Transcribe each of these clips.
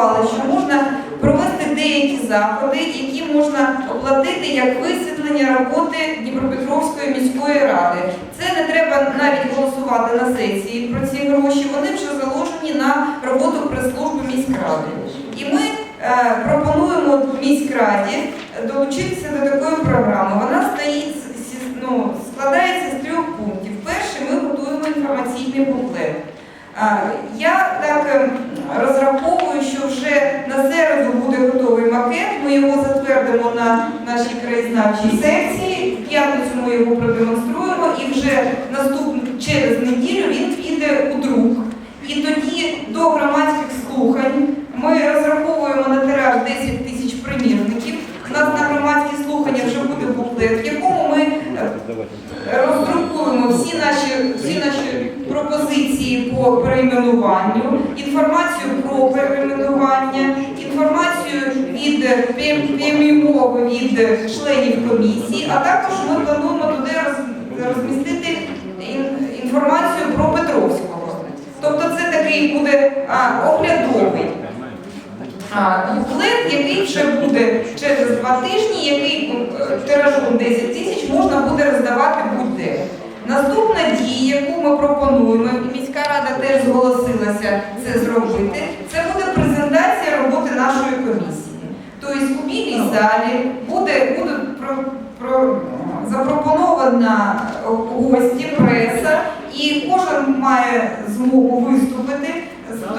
запропонували, що можна провести деякі заходи, які можна оплатити як висвітлення роботи Дніпропетровської міської ради. Це не треба навіть голосувати на сесії про ці гроші. Вони вже заложені на роботу прес-служби міськради. І ми е, пропонуємо міськраді долучитися до такої програми. Вона стоїть ну, складається з трьох пунктів. Перший ми готуємо інформаційний буклет. Я так е, розраховую, що вже на середу буде готовий макет. Ми його затвердимо на нашій краєзнавчій секції. В п'ятницю ми його продемонструємо і вже наступну через неділю він піде у друк. І тоді до громадських слухань ми розраховуємо на тираж 10 тисяч примірників. У нас на громадські слухання вже буде буклет, в якому ми е, роздрукуємо всі наші, всі наші по перейменуванню, інформацію про перейменування, інформацію від преміумови від членів комісії, а також ми плануємо туди розмістити інформацію про Петровського. Тобто це такий буде оглядовий буклет, який вже буде через два тижні, який е, тиражом 10 тисяч можна буде роздавати будь-де. Наступна дія, яку ми пропонуємо, рада теж зголосилася це зробити, це буде презентація роботи нашої комісії. Тобто у білій залі буде, буде про, про, запропонована гості, преса, і кожен має змогу виступити,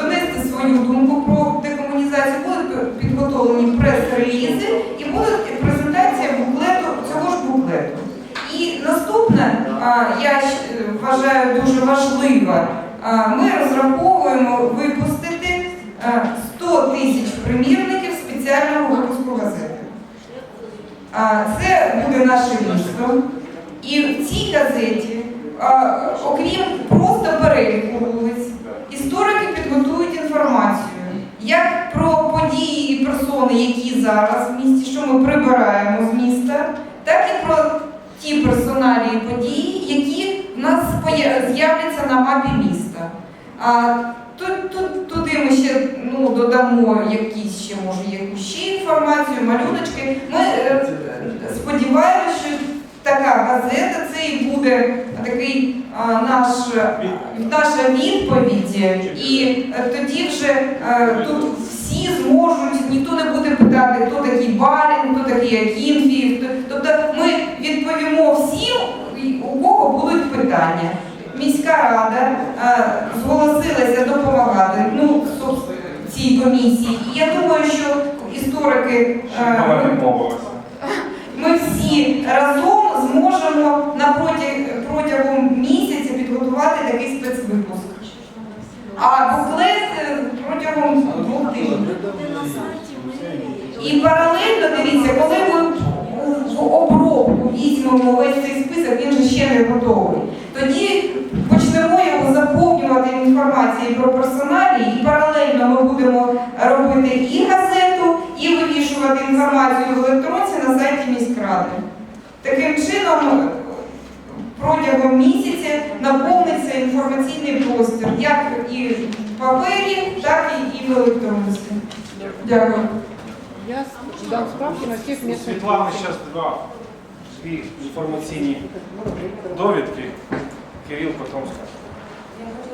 донести свою думку про декомунізацію, будуть підготовлені прес-релізи і буде презентація буклету, цього ж буклету. І наступне, я вважаю дуже важливо, а, ми розраховуємо випустити 100 тисяч примірників спеціального випуску газети. Це буде наше місто. І в цій газеті, окрім просто переліку вулиць, історики підготують інформацію як про події і персони, які зараз в місті, що ми прибираємо з міста, так і про ті персоналі і події, які в нас з'являться на мапі міста. А тут, тут, туди ми ще ну, додамо якісь ще, може, якусь ще інформацію, малюночки. Ми е, сподіваємося, що така газета це і буде такий а, наш, наша відповідь. І тоді вже е, тут всі зможуть, ніхто не буде питати, хто такий Балін, хто такий Акінфів. Хто- Тобто ми відповімо всім, у кого будуть питання. Міська рада е, зголосилася допомагати ну, цій комісії. І я думаю, що історики е, ми всі разом зможемо на протягом місяця підготувати такий спецвипуск. А буклет е, протягом двох тижнів. І паралельно дивіться, коли ми в- обробку візьмемо весь цей список, він ще не готовий. Тоді заповнювати інформацією про персоналі, і паралельно ми будемо робити і газету, і вивішувати інформацію в електронці на сайті міськради. Таким чином, протягом місяця наповниться інформаційний простір, як і в папері, так і в електронці. Дякую. Я дам справки на всіх місцях. Світлана зараз два дві інформаційні довідки. Кирил потім скаже.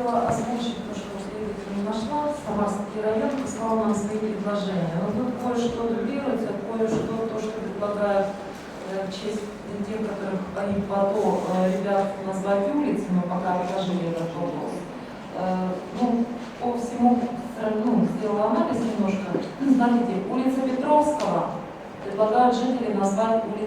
Хотела озвучить то, что следователь нашла. Самарский район прислал нам свои предложения. Но тут кое-что дублируется, кое-что, то, что предлагают э, в честь тех, которых они по то э, ребят назвать улицы, мы пока отложили этот вопрос. Э, Ну, по всему, ну, сделала анализ немножко. Смотрите, улица Петровского предлагают жители назвать улицей